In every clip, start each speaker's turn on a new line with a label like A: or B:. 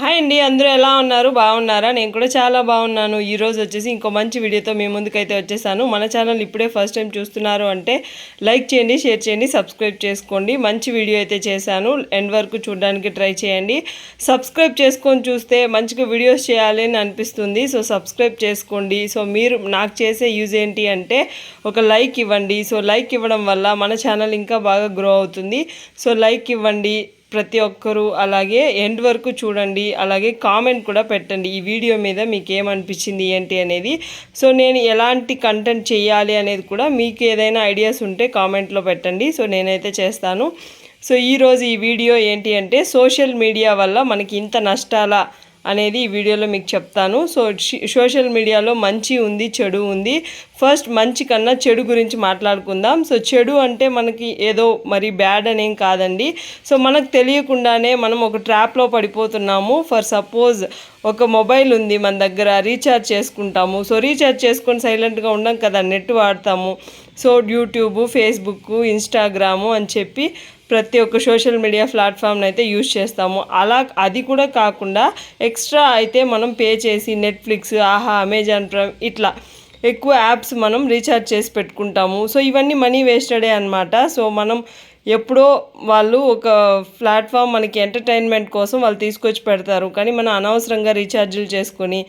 A: Hi అండి అందరూ ఎలా ఉన్నారు? బాగున్నారా? నేను కూడా చాలా బాగున్నాను. ఈరోజు వచ్చేసి ఇంకో మంచి వీడియోతో మీ ముందుకైతే వచ్చేసాను. మన ఛానల్ ఇప్పుడే ఫస్ట్ టైం చూస్తున్నారు అంటే లైక్ చేయండి షేర్ చేయండి సబ్స్క్రైబ్ చేసుకోండి. మంచి వీడియో అయితే చేశాను. ఎండ్ వరకు చూడడానికి ట్రై చేయండి. సబ్స్క్రైబ్ చేసుకొని చూస్తే మంచిగా వీడియోస్ చేయాలి అని అనిపిస్తుంది. సో సబ్స్క్రైబ్ చేసుకోండి. సో మీరు నాకు చేసే యూజ్ ఏంటి అంటే ఒక లైక్ ఇవ్వండి. సో లైక్ ఇవ్వడం వల్ల మన ఛానల్ ఇంకా బాగా గ్రో అవుతుంది. సో లైక్ ఇవ్వండి. ప్రతి ఒక్కరూ అలాగే ఎండ్ వరకు చూడండి అలాగే కామెంట్ కూడా పెట్టండి ఈ వీడియో మీద మీకు ఏమనిపించింది ఏంటి అనేది. సో నేను ఎలాంటి కంటెంట్ చేయాలి అనేది కూడా మీకు ఏదైనా ఐడియాస్ ఉంటే కామెంట్లో పెట్టండి. సో నేనైతే చేస్తాను. సో ఈరోజు ఈ వీడియో ఏంటి అంటే సోషల్ మీడియా వల్ల మనకి ఇంత నష్టాల అనేది ఈ వీడియోలో మీకు చెప్తాను. సో సోషల్ మీడియాలో మంచి ఉంది చెడు ఉంది. ఫస్ట్ మంచి కన్నా చెడు గురించి మాట్లాడుకుందాం. సో చెడు అంటే మనకి ఏదో మరి బ్యాడ్ అనేం కాదండి. సో మనకు తెలియకుండానే మనం ఒక ట్రాప్లో పడిపోతున్నాము. ఫర్ సపోజ్ ఒక మొబైల్ ఉంది మన దగ్గర రీఛార్జ్ చేసుకుంటాము. సో రీఛార్జ్ చేసుకొని సైలెంట్గా ఉండం కదా నెట్ వాడతాము. సో యూట్యూబ్ ఫేస్బుక్ ఇన్స్టాగ్రాము అని చెప్పి ప్రతి ఒక్క సోషల్ మీడియా ప్లాట్ఫామ్ని అయితే యూజ్ చేస్తాము. అలా అది కూడా కాకుండా ఎక్స్ట్రా అయితే మనం పే చేసి నెట్ఫ్లిక్స్ ఆహా అమెజాన్ ప్రైమ్ ఇట్లా ఎక్కువ యాప్స్ మనం రీఛార్జ్ చేసి పెట్టుకుంటాము. సో ఇవన్నీ మనీ వేస్టెడే అనమాట సో మనం ఎప్పుడో వాళ్ళు ఒక ప్లాట్ఫామ్ మనకి ఎంటర్టైన్మెంట్ కోసం వాళ్ళు తీసుకొచ్చి పెడతారు. కానీ మనం అనవసరంగా రీఛార్జీలు చేసుకొని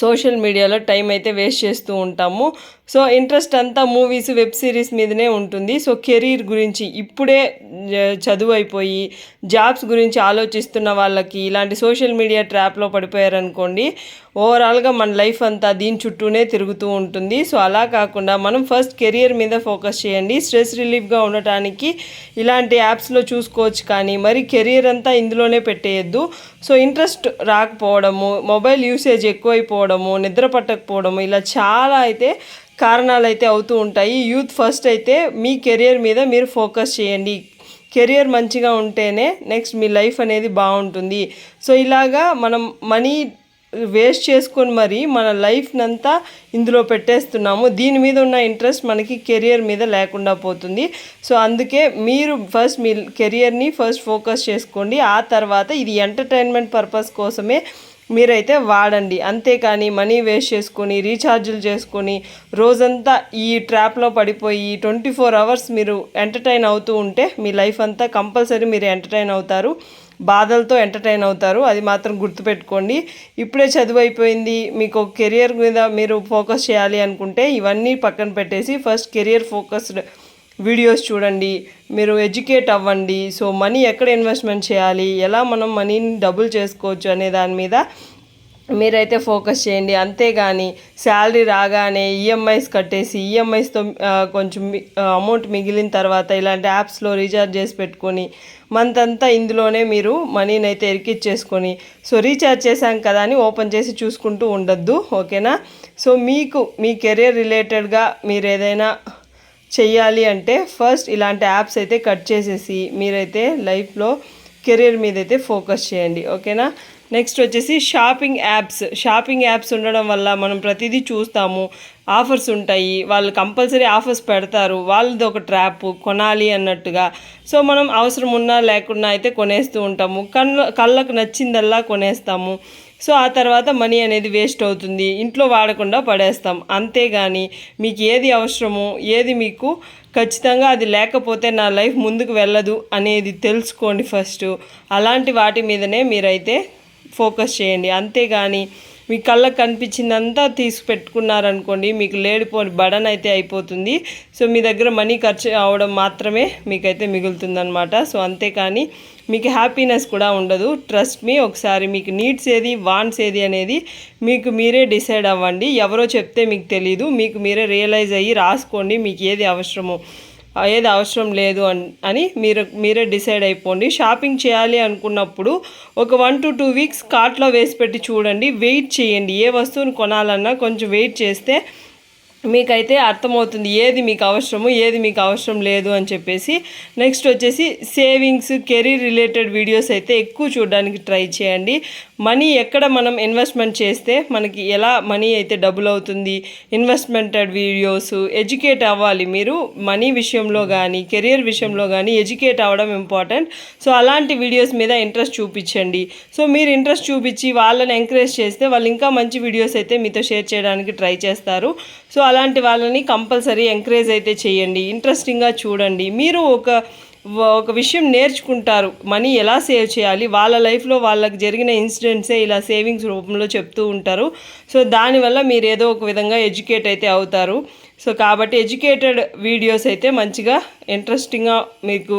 A: సోషల్ మీడియాలో టైం అయితే వేస్ట్ చేస్తూ ఉంటాము. సో ఇంట్రెస్ట్ అంతా మూవీస్ వెబ్ సిరీస్ మీదనే ఉంటుంది. సో కెరీర్ గురించి ఇప్పుడే చదువు అయిపోయి జాబ్స్ గురించి ఆలోచిస్తున్న వాళ్ళకి ఇలాంటి సోషల్ మీడియా ట్రాప్లో పడిపోయారనుకోండి ఓవరాల్గా మన లైఫ్ అంతా దీని చుట్టూనే తిరుగుతూ ఉంటుంది. సో అలా కాకుండా మనం ఫస్ట్ కెరియర్ మీద ఫోకస్ చేయండి. స్ట్రెస్ రిలీఫ్గా ఉండటానికి ఇలాంటి యాప్స్లో చూసుకోవచ్చు కానీ మరి కెరియర్ అంతా ఇందులోనే పెట్టేయద్దు. సో ఇంట్రెస్ట్ రాకపోవడము మొబైల్ యూసేజ్ ఎక్కువైపోవడము నిద్ర పట్టకపోవడము ఇలా చాలా అయితే కారణాలు అయితే అవుతూ ఉంటాయి. యూత్ ఫస్ట్ అయితే మీ కెరియర్ మీద మీరు ఫోకస్ చేయండి. కెరియర్ మంచిగా ఉంటేనే నెక్స్ట్ మీ లైఫ్ అనేది బాగుంటుంది. సో ఇలాగా మనం మనీ వేస్ట్ చేసుకొని మరి మన లైఫ్నంతా ఇందులో పెట్టేస్తున్నాము. దీని మీద ఉన్న ఇంట్రెస్ట్ మనకి కెరియర్ మీద లేకుండా పోతుంది. సో అందుకే మీరు ఫస్ట్ మీ కెరియర్ని ఫస్ట్ ఫోకస్ చేసుకోండి. ఆ తర్వాత ఇది ఎంటర్టైన్మెంట్ పర్పస్ కోసమే మీరైతే వాడండి. అంతేకాని మనీ వేస్ట్ చేసుకొని రీఛార్జులు చేసుకొని రోజంతా ఈ ట్రాప్లో పడిపోయి ట్వంటీ ఫోర్ అవర్స్ మీరు ఎంటర్టైన్ అవుతూ ఉంటే మీ లైఫ్ అంతా కంపల్సరీ మీరు ఎంటర్టైన్ అవుతారు. బాధలతో ఎంటర్టైన్ అవుతారు. అది మాత్రం గుర్తుపెట్టుకోండి. ఇప్పుడే చదువు అయిపోయింది మీకు కెరియర్ మీద మీరు ఫోకస్ చేయాలి అనుకుంటే ఇవన్నీ పక్కన పెట్టేసి ఫస్ట్ కెరియర్ ఫోకస్డ్ వీడియోస్ చూడండి మీరు ఎడ్యుకేట్ అవ్వండి. సో మనీ ఎక్కడ ఇన్వెస్ట్మెంట్ చేయాలి? ఎలా మనం మనీని డబుల్ చేసుకోవచ్చు అనే దాని మీద మీరైతే ఫోకస్ చేయండి. అంతేగాని శాలరీ రాగానే ఈఎంఐస్ కట్టేసి ఈఎంఐస్తో కొంచెం అమౌంట్ మిగిలిన తర్వాత ఇలాంటి యాప్స్లో రీఛార్జ్ చేసి పెట్టుకొని మంత్ అంతా ఇందులోనే మీరు మనీని అయితే ఎరికిచ్చేసుకొని సో రీఛార్జ్ చేశాం కదా అని ఓపెన్ చేసి చూసుకుంటూ ఉండొద్దు. ఓకేనా సో మీకు మీ కెరీర్ రిలేటెడ్గా మీరు ఏదైనా చెయ్యాలి అంటే ఫస్ట్ ఇలాంటి యాప్స్ అయితే కట్ చేసేసి మీరైతే లైఫ్లో కెరీర్ మీద అయితే ఫోకస్ చేయండి ఓకేనా నెక్స్ట్ వచ్చేసి షాపింగ్ యాప్స్ షాపింగ్ యాప్స్ ఉండడం వల్ల మనం ప్రతిదీ చూస్తాము. ఆఫర్స్ ఉంటాయి. వాళ్ళు కంపల్సరీ ఆఫర్స్ పెడతారు. వాళ్ళది ఒక ట్రాప్ కొనాలి అన్నట్టుగా. సో మనం అవసరం ఉన్నా లేకున్నా అయితే కొనేస్తూ ఉంటాము. కళ్ళ కళ్ళకు నచ్చిందల్లా కొనేస్తాము. సో ఆ తర్వాత మనీ అనేది వేస్ట్ అవుతుంది. ఇంట్లో వాడకుండా పడేస్తాం. అంతేగాని మీకు ఏది అవసరమో ఏది మీకు ఖచ్చితంగా అది లేకపోతే నా లైఫ్ ముందుకు వెళ్ళదు అనేది తెలుసుకోండి ఫస్ట్ అలాంటి వాటి మీదనే మీరైతే ఫోకస్ చేయండి. అంతేగాని మీ కళ్ళకు కనిపించిందంతా తీసి పెట్టుకున్నారనుకోండి మీకు లేడిపోని బడన్ అయితే అయిపోతుంది. సో మీ దగ్గర మనీ ఖర్చు అవడం మాత్రమే మీకైతే మిగులుతుందనమాట సో అంతేకాని మీకు హ్యాపీనెస్ కూడా ఉండదు. ట్రస్ట్ మీ ఒకసారి మీకు నీడ్స్ ఏది వాంట్స్ ఏది అనేది మీకు మీరే డిసైడ్ అవ్వండి. ఎవరో చెప్తే మీకు తెలీదు. మీకు మీరే రియలైజ్ అయ్యి రాసుకోండి. మీకు ఏది అవసరమో. ఏది అవసరం లేదు అని అని మీరు మీరే డిసైడ్ అయిపోండి. షాపింగ్ చేయాలి అనుకున్నప్పుడు ఒక వన్ టు టూ వీక్స్ కార్ట్లో వేసి పెట్టి చూడండి. వెయిట్ చేయండి. ఏ వస్తువుని కొనాలన్నా కొంచెం వెయిట్ చేస్తే మీకైతే అర్థమవుతుంది ఏది మీకు అవసరము ఏది మీకు అవసరం లేదు అని చెప్పేసి. నెక్స్ట్ వచ్చేసి సేవింగ్స్ కెరీర్ రిలేటెడ్ వీడియోస్ అయితే ఎక్కువ చూడడానికి ట్రై చేయండి. మనీ ఎక్కడ మనం ఇన్వెస్ట్మెంట్ చేస్తే మనకి ఎలా మనీ అయితే డబుల్ అవుతుంది ఇన్వెస్ట్మెంటెడ్ వీడియోస్ ఎడ్యుకేట్ అవ్వాలి మీరు మనీ విషయంలో కానీ కెరియర్ విషయంలో కానీ ఎడ్యుకేట్ అవ్వడం ఇంపార్టెంట్. సో అలాంటి వీడియోస్ మీద ఇంట్రెస్ట్ చూపించండి. సో మీరు ఇంట్రెస్ట్ చూపించి వాళ్ళని ఎంకరేజ్ చేస్తే వాళ్ళు ఇంకా మంచి వీడియోస్ అయితే మీతో షేర్ చేయడానికి ట్రై చేస్తారు. సో అలాంటి వాళ్ళని కంపల్సరీ ఎంకరేజ్ అయితే చేయండి. ఇంట్రెస్టింగ్గా చూడండి. మీరు ఒక ఒక విషయం నేర్చుకుంటారు. మనీ ఎలా సేవ్ చేయాలి? వాళ్ళ లైఫ్లో వాళ్ళకి జరిగిన ఇన్సిడెంట్సే ఇలా సేవింగ్స్ రూపంలో చెప్తూ ఉంటారు. సో దానివల్ల మీరు ఏదో ఒక విధంగా ఎడ్యుకేట్ అయితే అవుతారు. సో కాబట్టి ఎడ్యుకేటెడ్ వీడియోస్ అయితే మంచిగా ఇంట్రెస్టింగ్గా మీకు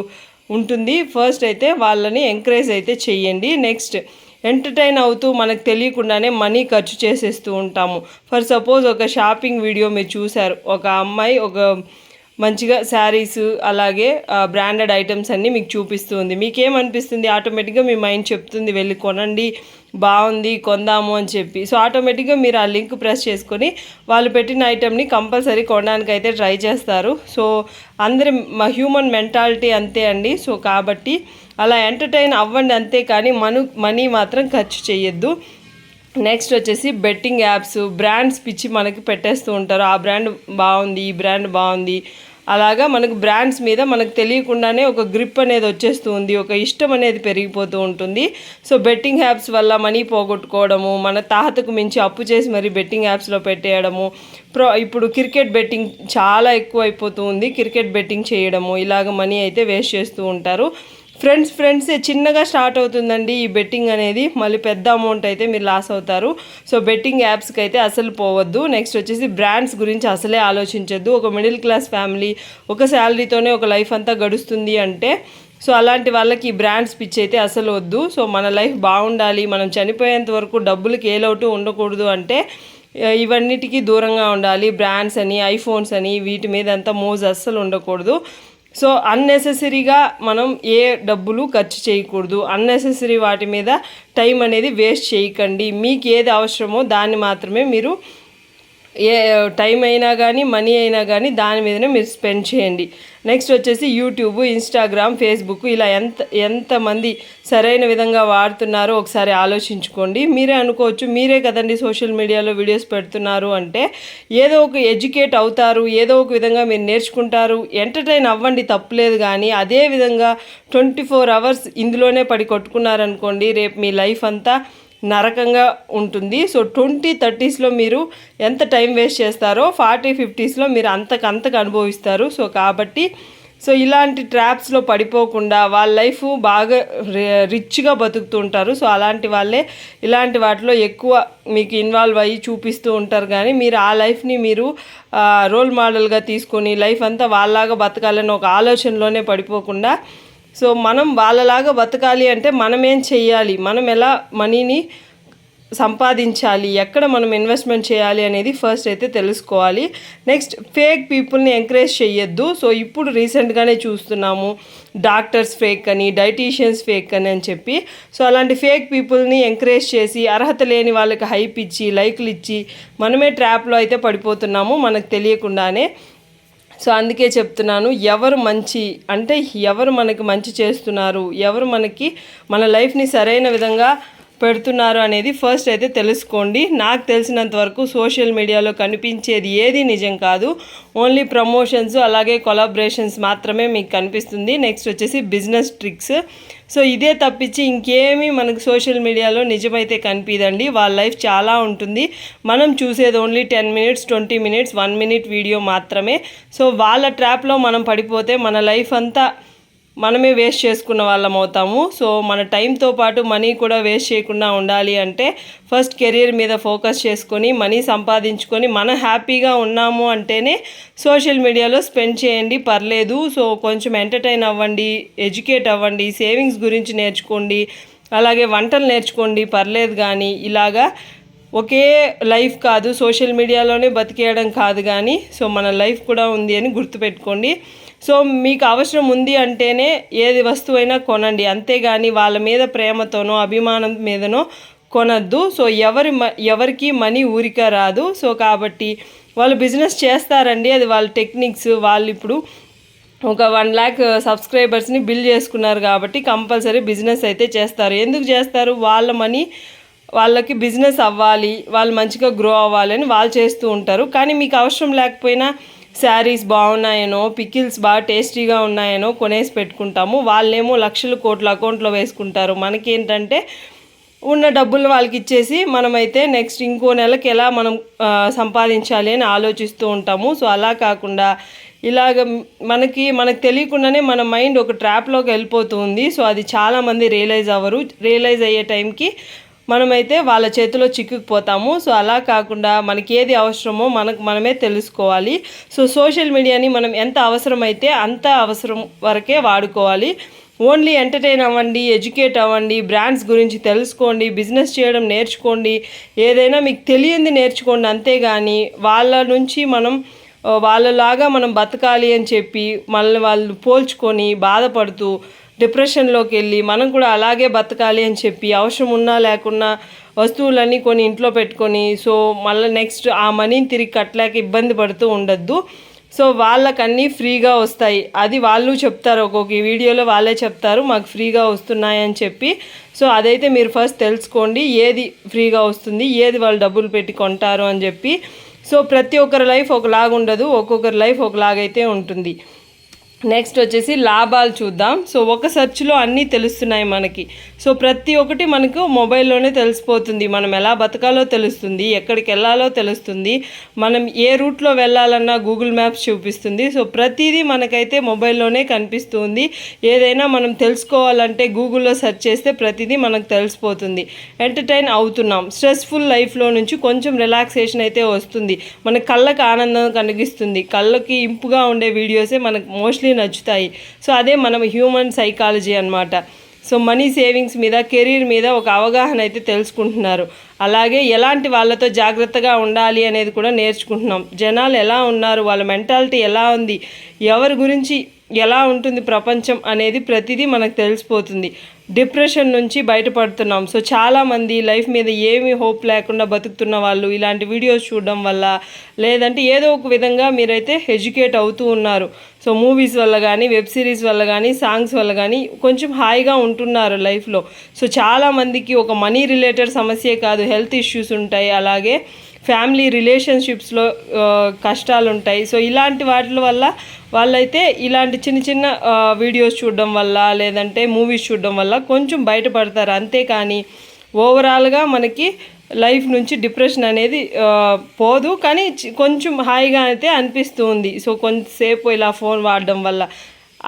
A: ఉంటుంది. ఫస్ట్ అయితే వాళ్ళని ఎంకరేజ్ అయితే చేయండి నెక్స్ట్ ఎంటర్టైన్ అవుతూ మనకు తెలియకుండానే మనీ ఖర్చు చేసేస్తూ ఉంటాము. ఫర్ సపోజ్ ఒక షాపింగ్ వీడియో మీరు చూశారు. ఒక అమ్మాయి ఒక మంచిగా శారీస్ అలాగే బ్రాండెడ్ ఐటమ్స్ అన్నీ మీకు చూపిస్తుంది మీకేమనిపిస్తుంది? ఆటోమేటిక్గా మీ మైండ్ చెప్తుంది వెళ్ళి కొనండి బాగుంది కొందాము అని చెప్పి. సో ఆటోమేటిక్గా మీరు ఆ లింక్ ప్రెస్ చేసుకొని వాళ్ళు పెట్టిన ఐటెంని కంపల్సరీ కొనడానికి అయితే ట్రై చేస్తారు. సో అందరి మా హ్యూమన్ మెంటాలిటీ అంతే అండి. సో కాబట్టి అలా ఎంటర్టైన్ అవ్వండి అంతే కానీ మను మనీ మాత్రం ఖర్చు చేయొద్దు. నెక్స్ట్ వచ్చేసి బెట్టింగ్ యాప్స్ బ్రాండ్స్ పిచ్చి మనకి పెట్టేస్తూ ఉంటారు. ఆ బ్రాండ్ బాగుంది ఈ బ్రాండ్ బాగుంది అలాగా మనకు బ్రాండ్స్ మీద మనకు తెలియకుండానే ఒక గ్రిప్ అనేది వచ్చేస్తూ ఉంది ఒక ఇష్టం అనేది పెరిగిపోతూ ఉంటుంది. సో బెట్టింగ్ యాప్స్ వల్ల మనీ పోగొట్టుకోవడము మన తాహతకు మించి అప్పు చేసి మరి బెట్టింగ్ యాప్స్లో పెట్టేయడము ప్రో ఇప్పుడు క్రికెట్ బెట్టింగ్ చాలా ఎక్కువ అయిపోతూ ఉంది. క్రికెట్ బెట్టింగ్ చేయడము ఇలాగ మనీ అయితే వేస్ట్ చేస్తూ ఉంటారు. ఫ్రెండ్స్ ఫ్రెండ్స్ చిన్నగా స్టార్ట్ అవుతుందండి ఈ బెట్టింగ్ అనేది. మళ్ళీ పెద్ద అమౌంట్ అయితే మీరు లాస్ అవుతారు. సో బెట్టింగ్ యాప్స్కి అయితే అసలు పోవద్దు. నెక్స్ట్ వచ్చేసి బ్రాండ్స్ గురించి అసలే ఆలోచించద్దు. ఒక మిడిల్ క్లాస్ ఫ్యామిలీ ఒక శాలరీతోనే ఒక లైఫ్ అంతా గడుస్తుంది అంటే సో అలాంటి వాళ్ళకి ఈ బ్రాండ్స్ పిచ్ అయితే అసలు వద్దు. సో మన లైఫ్ బాగుండాలి. మనం చనిపోయేంత వరకు డబ్బులకి ఏలవుతూ ఉండకూడదు అంటే ఇవన్నిటికీ దూరంగా ఉండాలి. బ్రాండ్స్ అని ఐఫోన్స్ అని వీటి మీద అంతా మోజ్ అస్సలు ఉండకూడదు. సో అన్నెసెసరీగా మనం ఏ డబ్బులు ఖర్చు చేయకూడదు. అన్నెసెసరీ వాటి మీద టైం అనేది వేస్ట్ చేయకండి. మీకు ఏది అవసరమో దాన్ని మాత్రమే మీరు ఏ టైం అయినా కానీ మనీ అయినా కానీ దాని మీదనే మీరు స్పెండ్ చేయండి. నెక్స్ట్ వచ్చేసి యూట్యూబ్ ఇన్స్టాగ్రామ్ ఫేస్బుక్ ఇలా ఎంత ఎంతమంది సరైన విధంగా వాడుతున్నారో ఒకసారి ఆలోచించుకోండి. మీరే అనుకోవచ్చు మీరే కదండి సోషల్ మీడియాలో వీడియోస్ పెడుతున్నారు అంటే ఏదో ఒక ఎడ్యుకేట్ అవుతారు ఏదో ఒక విధంగా మీరు నేర్చుకుంటారు ఎంటర్టైన్ అవ్వండి తప్పులేదు కానీ అదే విధంగా ట్వంటీ ఫోర్ అవర్స్ ఇందులోనే పడి కొట్టుకున్నారనుకోండి రేపు మీ లైఫ్ అంతా నరకంగా ఉంటుంది. సో ట్వంటీ థర్టీస్లో మీరు ఎంత టైం వేస్ట్ చేస్తారో ఫార్టీ ఫిఫ్టీస్లో మీరు అంతకంతకు అనుభవిస్తారు. సో కాబట్టి సో ఇలాంటి ట్రాప్స్లో పడిపోకుండా వాళ్ళ లైఫ్ బాగా రిచ్గా బతుకుతూ ఉంటారు. సో అలాంటి వాళ్ళే ఇలాంటి వాటిలో ఎక్కువ మీకు ఇన్వాల్వ్ అయ్యి చూపిస్తూ ఉంటారు. కానీ మీరు ఆ లైఫ్ని మీరు రోల్ మోడల్గా తీసుకొని లైఫ్ అంతా వాళ్ళలాగా బతకాలని ఒక ఆలోచనలోనే పడిపోకుండా సో మనం వాళ్ళలాగా బతకాలి అంటే మనం ఏం చెయ్యాలి? మనం ఎలా మనీని సంపాదించాలి? ఎక్కడ మనం ఇన్వెస్ట్మెంట్ చేయాలి అనేది ఫస్ట్ అయితే తెలుసుకోవాలి. నెక్స్ట్ ఫేక్ పీపుల్ని ఎంకరేజ్ చేయొద్దు సో ఇప్పుడు రీసెంట్గానే చూస్తున్నాము డాక్టర్స్ ఫేక్ అని డైటీషియన్స్ ఫేక్ అని అని చెప్పి. సో అలాంటి ఫేక్ పీపుల్ని ఎంకరేజ్ చేసి అర్హత లేని వాళ్ళకి హైప్ ఇచ్చి లైక్లు ఇచ్చి మనమే ట్రాప్లో అయితే పడిపోతున్నాము మనకు తెలియకుండానే. సో అందుకే చెప్తున్నాను ఎవరు మంచి అంటే ఎవరు మనకి మంచి చేస్తున్నారు ఎవరు మనకి మన లైఫ్ని సరైన విధంగా పెడుతున్నారు అనేది ఫస్ట్ అయితే తెలుసుకోండి. నాకు తెలిసినంత వరకు సోషల్ మీడియాలో కనిపించేది ఏది నిజం కాదు. ఓన్లీ ప్రమోషన్స్ అలాగే కొలాబరేషన్స్ మాత్రమే మీకు కనిపిస్తుంది. నెక్స్ట్ వచ్చేసి బిజినెస్ ట్రిక్స్. సో ఇదే తప్పించి ఇంకేమీ మనకు సోషల్ మీడియాలో నిజమైతే కనిపించండి వాళ్ళ లైఫ్ చాలా ఉంటుంది. మనం చూసేది only ten minutes twenty minutes one minute video మాత్రమే. సో వాళ్ళ ట్రాప్లో మనం పడిపోతే మన లైఫ్ అంతా మనమే వేస్ట్ చేసుకున్న వాళ్ళం అవుతాము. సో మన టైంతో పాటు మనీ కూడా వేస్ట్ చేయకుండా ఉండాలి అంటే ఫస్ట్ కెరీర్ మీద ఫోకస్ చేసుకొని మనీ సంపాదించుకొని మనం హ్యాపీగా ఉన్నాము అంటేనే సోషల్ మీడియాలో స్పెండ్ చేయండి పర్లేదు. సో కొంచెం ఎంటర్టైన్ అవ్వండి ఎడ్యుకేట్ అవ్వండి సేవింగ్స్ గురించి నేర్చుకోండి అలాగే వంటలు నేర్చుకోండి పర్లేదు కానీ ఇలాగా ఒకే లైఫ్ కాదు సోషల్ మీడియాలోనే బతికేయడం కాదు కానీ సో మన లైఫ్ కూడా ఉంది అని గుర్తుపెట్టుకోండి. సో మీకు అవసరం ఉంది అంటేనే ఏది వస్తువైనా కొనండి. అంతేగాని వాళ్ళ మీద ప్రేమతోనో అభిమానం మీదనో కొనద్దు. సో ఎవరి ఎవరికి మనీ ఊరిక రాదు. సో కాబట్టి వాళ్ళు బిజినెస్ చేస్తారండి. అది వాళ్ళ టెక్నిక్స్. వాళ్ళు ఇప్పుడు ఒక వన్ ల్యాక్ సబ్స్క్రైబర్స్ని బిల్ చేసుకున్నారు కాబట్టి కంపల్సరీ బిజినెస్ అయితే చేస్తారు. ఎందుకు చేస్తారు? వాళ్ళ మనీ వాళ్ళకి బిజినెస్ అవ్వాలి. వాళ్ళు మంచిగా గ్రో అవ్వాలని వాళ్ళు చేస్తూ ఉంటారు. కానీ మీకు అవసరం లేకపోయినా శారీస్ బాగున్నాయనో పికిల్స్ బాగా టేస్టీగా ఉన్నాయనో కొనేసి పెట్టుకుంటాము. వాళ్ళేమో లక్షలు కోట్ల అకౌంట్లో వేసుకుంటారు. మనకేంటంటే ఉన్న డబ్బులు వాళ్ళకి ఇచ్చేసి మనమైతే నెక్స్ట్ ఇంకో నెలకి ఎలా మనం సంపాదించాలి అని ఆలోచిస్తూ ఉంటాము. సో అలా కాకుండా ఇలాగ మనకి మనకు తెలియకుండానే మన మైండ్ ఒక ట్రాప్లోకి వెళ్ళిపోతుంది. సో అది చాలామంది రియలైజ్ అవ్వరు. రియలైజ్ అయ్యే టైంకి మనమైతే వాళ్ళ చేతిలో చిక్కుకుపోతాము. సో అలా కాకుండా మనకి ఏది అవసరమో మనకు మనమే తెలుసుకోవాలి. సో సోషల్ మీడియాని మనం ఎంత అవసరమైతే అంత అవసరం వరకే వాడుకోవాలి. ఓన్లీ ఎంటర్టైన్ అవ్వండి ఎడ్యుకేట్ అవ్వండి బ్రాండ్స్ గురించి తెలుసుకోండి బిజినెస్ చేయడం నేర్చుకోండి ఏదైనా మీకు తెలియంది నేర్చుకోండి అంతేగాని వాళ్ళ నుంచి మనం వాళ్ళలాగా మనం బతకాలి అని చెప్పి మళ్ళీ వాళ్ళు పోల్చుకొని బాధపడుతూ డిప్రెషన్లోకి వెళ్ళి మనం కూడా అలాగే బతకాలి అని చెప్పి అవసరం ఉన్నా లేకున్నా వస్తువులన్నీ కొన్ని ఇంట్లో పెట్టుకొని సో మళ్ళీ నెక్స్ట్ ఆ మనీని తిరిగి కట్టలేక ఇబ్బంది పడుతూ ఉండొద్దు. సో వాళ్ళకన్నీ ఫ్రీగా వస్తాయి. అది వాళ్ళు చెప్తారు ఒక్కొక్క వీడియోలో వాళ్ళే చెప్తారు మాకు ఫ్రీగా వస్తున్నాయని చెప్పి. సో అదైతే మీరు ఫస్ట్ తెలుసుకోండి ఏది ఫ్రీగా వస్తుంది ఏది వాళ్ళు డబ్బులు పెట్టి కొంటారు అని చెప్పి. సో ప్రతి ఒక్కరి లైఫ్ ఒకలాగా ఉండదు ఒక్కొక్కరి లైఫ్ ఒకలాగైతే ఉంటుంది. నెక్స్ట్ వచ్చేసి లాభాలు చూద్దాం. సో ఒక సెర్చ్లో అన్నీ తెలుస్తున్నాయి మనకి. సో ప్రతి ఒక్కటి మనకు మొబైల్లోనే తెలిసిపోతుంది. మనం ఎలా బతకాలో తెలుస్తుంది. ఎక్కడికి వెళ్ళాలో తెలుస్తుంది. మనం ఏ రూట్లో వెళ్ళాలన్నా గూగుల్ మ్యాప్స్ చూపిస్తుంది. సో ప్రతిదీ మనకైతే మొబైల్లోనే కనిపిస్తుంది. ఏదైనా మనం తెలుసుకోవాలంటే గూగుల్లో సెర్చ్ చేస్తే ప్రతిదీ మనకు తెలిసిపోతుంది. ఎంటర్టైన్ అవుతున్నాం. స్ట్రెస్ఫుల్ లైఫ్లో నుంచి కొంచెం రిలాక్సేషన్ అయితే వస్తుంది. మన కళ్ళకు ఆనందం కలిగిస్తుంది. కళ్ళకి ఇంపుగా ఉండే వీడియోసే మనకు మోస్ట్లీ నచ్చుతాయి. సో అదే మనం హ్యూమన్ సైకాలజీ అన్నమాట. సో మనీ సేవింగ్స్ మీద కెరీర్ మీద ఒక అవగాహన అయితే తెలుసుకుంటున్నారు. అలాగే ఎలాంటి వాళ్ళతో జాగ్రత్తగా ఉండాలి అనేది కూడా నేర్చుకుంటున్నాం. జనాలు ఎలా ఉన్నారు? వాళ్ళ మెంటాలిటీ ఎలా ఉంది? ఎవరి గురించి ఎలా ఉంటుంది ప్రపంచం అనేది ప్రతిదీ మనకు తెలిసిపోతుంది. డిప్రెషన్ నుంచి బయటపడుతున్నాం. సో చాలామంది లైఫ్ మీద ఏమి హోప్ లేకుండా బతుకుతున్న వాళ్ళు ఇలాంటి వీడియోస్ చూడడం వల్ల లేదంటే ఏదో ఒక విధంగా మీరైతే ఎడ్యుకేట్ అవుతూ ఉన్నారు. సో మూవీస్ వల్ల కానీ వెబ్ సిరీస్ వల్ల కానీ సాంగ్స్ వల్ల కానీ కొంచెం హాయిగా ఉంటున్నారు లైఫ్లో. సో చాలామందికి ఒక మనీ రిలేటెడ్ సమస్యే కాదు. హెల్త్ ఇష్యూస్ ఉంటాయి. అలాగే ఫ్యామిలీ రిలేషన్షిప్స్లో కష్టాలు ఉంటాయి సో ఇలాంటి వాటి వల్ల వాళ్ళైతే ఇలాంటి చిన్న చిన్న వీడియోస్ చూడడం వల్ల లేదంటే మూవీస్ చూడడం వల్ల కొంచెం బయటపడతారు. అంతేకాని ఓవరాల్గా మనకి లైఫ్ నుంచి డిప్రెషన్ అనేది పోదు. కానీ కొంచెం హాయిగా అయితే అనిపిస్తుంది సో కొంతసేపు ఇలా ఫోన్ వాడడం వల్ల.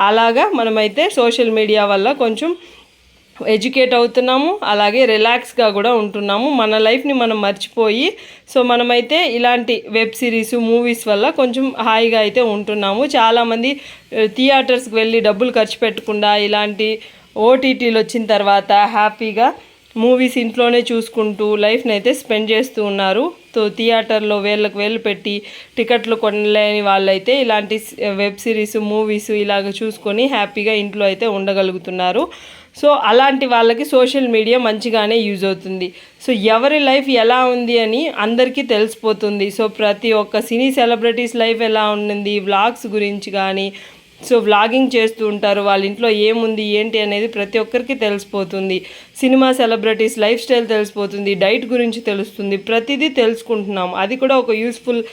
A: అలాగా మనమైతే సోషల్ మీడియా వల్ల కొంచెం ఎడ్యుకేట్ అవుతున్నాము అలాగే రిలాక్స్గా కూడా ఉంటున్నాము. మన లైఫ్ని మనం మర్చిపోయి సో మనమైతే ఇలాంటి వెబ్ సిరీస్ మూవీస్ వల్ల కొంచెం హాయిగా అయితే ఉంటున్నాము. చాలామంది థియేటర్స్కి వెళ్ళి డబ్బులు ఖర్చు పెట్టకుండా ఇలాంటి ఓటీటీలు వచ్చిన తర్వాత హ్యాపీగా మూవీస్ ఇంట్లోనే చూసుకుంటూ లైఫ్ని అయితే స్పెండ్ చేస్తూ ఉన్నారు. సో థియేటర్లో వేళ్ళకు వేలు పెట్టి టికెట్లు కొనలేని వాళ్ళైతే ఇలాంటి వెబ్ సిరీస్ మూవీస్ ఇలాగ చూసుకొని హ్యాపీగా ఇంట్లో అయితే ఉండగలుగుతున్నారు. సో అలాంటి వాళ్ళకి సోషల్ మీడియా మంచిగానే యూజ్ అవుతుంది. సో ఎవరి లైఫ్ ఎలా ఉంది అని అందరికీ తెలిసిపోతుంది. సో ప్రతి ఒక్క సినీ సెలబ్రిటీస్ లైఫ్ ఎలా ఉండింది వ్లాగ్స్ గురించి కానీ సో వ్లాగింగ్ చేస్తూ ఉంటారు. వాళ్ళ ఇంట్లో ఏముంది ఏంటి అనేది ప్రతి ఒక్కరికి తెలిసిపోతుంది. సినిమా సెలబ్రిటీస్ లైఫ్ స్టైల్ తెలిసిపోతుంది డైట్ గురించి తెలుస్తుంది. ప్రతిదీ తెలుసుకుంటున్నాం. అది కూడా ఒక యూస్ఫుల్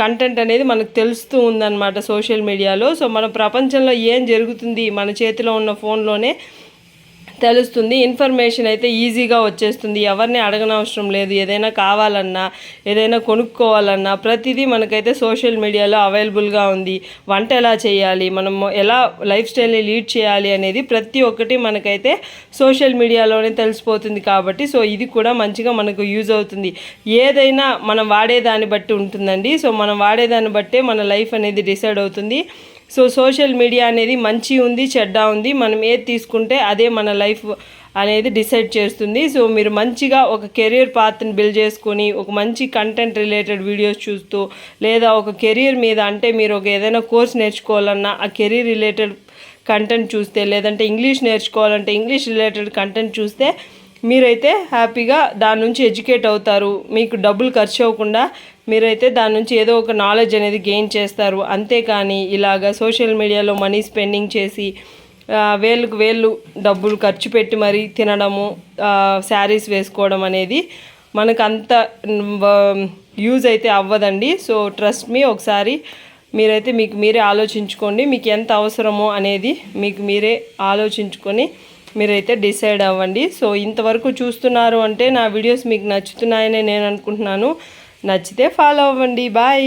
A: కంటెంట్ అనేది మనకు తెలుస్తూ ఉందన్నమాట సోషల్ మీడియాలో సో మన ప్రపంచంలో ఏం జరుగుతుంది? మన చేతిలో ఉన్న ఫోన్లోనే తెలుస్తుంది. ఇన్ఫర్మేషన్ అయితే ఈజీగా వచ్చేస్తుంది. ఎవరిని అడగనవసరం లేదు. ఏదైనా కావాలన్నా ఏదైనా కొనుక్కోవాలన్నా ప్రతిదీ మనకైతే సోషల్ మీడియాలో అవైలబుల్గా ఉంది. వంట ఎలా చేయాలి? మనం ఎలా లైఫ్ స్టైల్ని లీడ్ చేయాలి అనేది ప్రతి ఒక్కటి మనకైతే సోషల్ మీడియాలోనే తెలిసిపోతుంది కాబట్టి సో ఇది కూడా మంచిగా మనకు యూజ్ అవుతుంది. ఏదైనా మనం వాడేదాన్ని బట్టి ఉంటుందండి. సో మనం వాడేదాన్ని బట్టే మన లైఫ్ అనేది డిసైడ్ అవుతుంది. సో సోషల్ మీడియా అనేది మంచి ఉంది చెడ్డ ఉంది. మనం ఏది తీసుకుంటే అదే మన లైఫ్ అనేది డిసైడ్ చేస్తుంది. సో మీరు మంచిగా ఒక కెరీర్ పాత్ని బిల్డ్ చేసుకొని ఒక మంచి కంటెంట్ రిలేటెడ్ వీడియోస్ చూస్తూ లేదా ఒక కెరీర్ మీద అంటే మీరు ఒక ఏదైనా కోర్స్ నేర్చుకోవాలన్నా ఆ కెరీర్ రిలేటెడ్ కంటెంట్ చూస్తే లేదంటే ఇంగ్లీష్ నేర్చుకోవాలంటే ఇంగ్లీష్ రిలేటెడ్ కంటెంట్ చూస్తే మీరైతే హ్యాపీగా దాని నుంచి ఎడ్యుకేట్ అవుతారు. మీకు డబ్బులు ఖర్చు అవ్వకుండా మీరైతే దాని నుంచి ఏదో ఒక నాలెడ్జ్ అనేది గెయిన్ చేస్తారు. అంతేకాని ఇలాగ సోషల్ మీడియాలో మనీ స్పెండింగ్ చేసి వేళ్ళకు వేళ్ళు డబ్బులు ఖర్చు పెట్టి మరీ తినడము శారీస్ వేసుకోవడం అనేది మనకు అంత యూజ్ అయితే అవ్వదండి. సో ట్రస్ట్ మీ ఒకసారి మీరైతే మీకు మీరే ఆలోచించుకోండి. మీకు ఎంత అవసరమో అనేది మీకు మీరే ఆలోచించుకొని మీరైతే డిసైడ్ అవ్వండి. సో ఇంతవరకు చూస్తున్నారు అంటే నా వీడియోస్ మీకు నచ్చుతున్నాయని నేను అనుకుంటున్నాను. నచ్చితే ఫాలో అవ్వండి. బాయ్